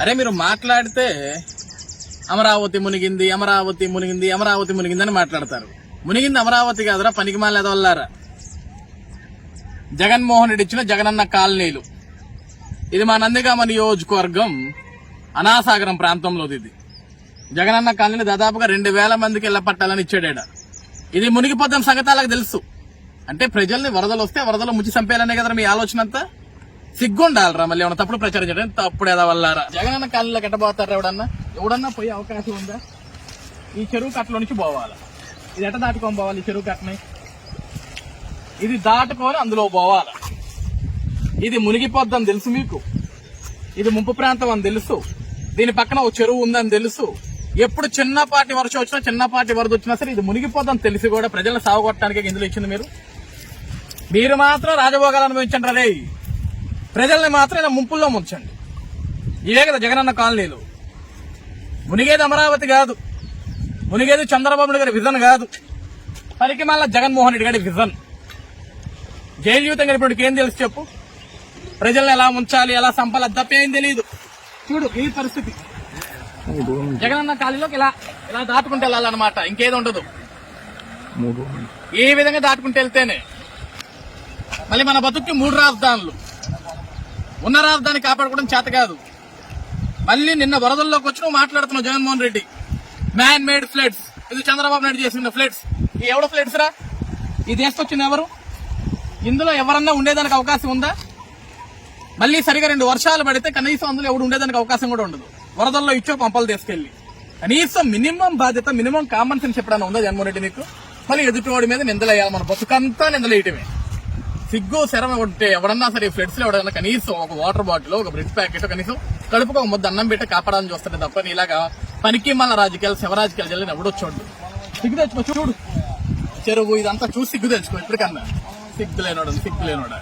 అరే మీరు మాట్లాడితే అమరావతి మునిగింది అమరావతి మునిగింది అమరావతి మునిగింది అని మాట్లాడతారు. మునిగింది అమరావతి కాదురా పనికి మాలేదవల్లారా జగన్మోహన్ రెడ్డి ఇచ్చిన జగనన్న కాలనీలు. ఇది మా నందిగామ నియోజకవర్గం అనాసాగరం ప్రాంతంలోది ఇది. జగనన్న కాలనీ దాదాపుగా రెండు వేల మందికి ఇళ్ళ పట్టాలని ఇచ్చాడేడ. ఇది మునిగిపోతాం సంగతాలకు తెలుసు. అంటే ప్రజల్ని వరదలు వస్తే వరదలు ముచ్చి చంపేయాలనే కదా మీ ఆలోచన అంతా? సిగ్గుండాలరా మళ్ళీ ఏమన్నా తప్పుడు ప్రచారం చేయడం తప్పుడు ఏదో వల్లారా జగనన్న కాలనీలోకి ఎట్టబోతారా ఎవడన్నా? ఎవడన్నా పోయే అవకాశం ఉందా? ఈ చెరువు కట్టలో నుంచి పోవాలి? ఇది ఎట్ట దాటుకొని పోవాలి ఈ చెరువు కట్టని? ఇది దాటుకొని అందులో పోవాలి? ఇది మునిగిపోద్దని తెలుసు మీకు? ఇది ముంపు ప్రాంతం అని తెలుసు? దీని పక్కన ఒక చెరువు ఉందని తెలుసు? ఎప్పుడు చిన్నపాటి వర్షం వచ్చినా చిన్నపాటి వరద వచ్చినా సరే ఇది మునిగిపోద్దని తెలిసి కూడా ప్రజలను సాగుకొట్టడానికి ఇందులో ఇచ్చింది మీరు? మీరు మాత్రం రాజభోగాలు అనుభవించండి రే ప్రజల్ని మాత్రం ఇలా ముంపుల్లో ముంచండి. ఇవే కదా జగనన్న కాలనీలు. మునిగేది అమరావతి కాదు. మునిగేది చంద్రబాబు నాయుడు గారి విజన్ కాదు. పనికి మళ్ళా జగన్మోహన్ రెడ్డి గారి విజన్. జైలు జీవితం గడిపినప్పుడు ఏం తెలుసు చెప్పు? ప్రజల్ని ఎలా ఉంచాలి ఎలా సంపాలి తప్ప ఏం తెలియదు చూడు ఈ పరిస్థితి. జగనన్న కాలనీలోకి ఇలా ఇలా దాటుకుంటే వెళ్ళాలన్నమాట. ఇంకేది ఉండదు. ఈ విధంగా దాటుకుంటూ వెళ్తేనే. మళ్ళీ మన బతుక్కి మూడు రాజధానులు. ఉన్న రాజధాని కాపాడుకోవడం చేత కాదు. మళ్ళీ నిన్న వరదల్లోకి వచ్చి నువ్వు మాట్లాడుతున్నావు Jaganmohan Reddy. Man made floods ఇది చంద్రబాబు నాయుడు చేసిన ఫ్లడ్స్ ఈ ఎవడ ఫ్లడ్స్ రా? ఈ తీసుకొచ్చింది ఎవరు? ఇందులో ఎవరన్నా ఉండేదానికి అవకాశం ఉందా? మళ్ళీ సరిగా రెండు వర్షాలు పడితే కనీసం అందులో ఎవడు ఉండేదానికి అవకాశం కూడా ఉండదు. వరదల్లో ఇచ్చో పంపలు తీసుకెళ్ళి కనీసం మినిమం బాధ్యత మినిమం కామన్ సెన్స్ చెప్పడానికి ఉందా జగన్మోహన్ రెడ్డి మీకు? మళ్ళీ ఎదుటివాడి మీద నిందలేయాలి మన బతుకంతా నిందలేయటమే. సిగ్గు శరం ఉంటే ఎవడన్నా సరే ఫ్లడ్స్లో ఎవడన్నా కనీసం ఒక వాటర్ బాటిల్ ఒక బ్రెడ్ ప్యాకెట్ కనీసం కడుపుకు ఒక ముద్ద అన్నం పెట్టి కాపాడాలని చూస్తాడు తప్ప ఇలాగా పనికి మళ్ళీ రాజకీయాలు శివరాజకీయాలు రాజకీయాలు ఎవడో చూడు సిగ్గు తెచ్చుకో చూడు. చెరువు ఇదంతా చూసి సిగ్గు తెచ్చుకో ఇప్పటికన్నా. సిగ్గు లేనోడు సిగ్గు లేనోడా?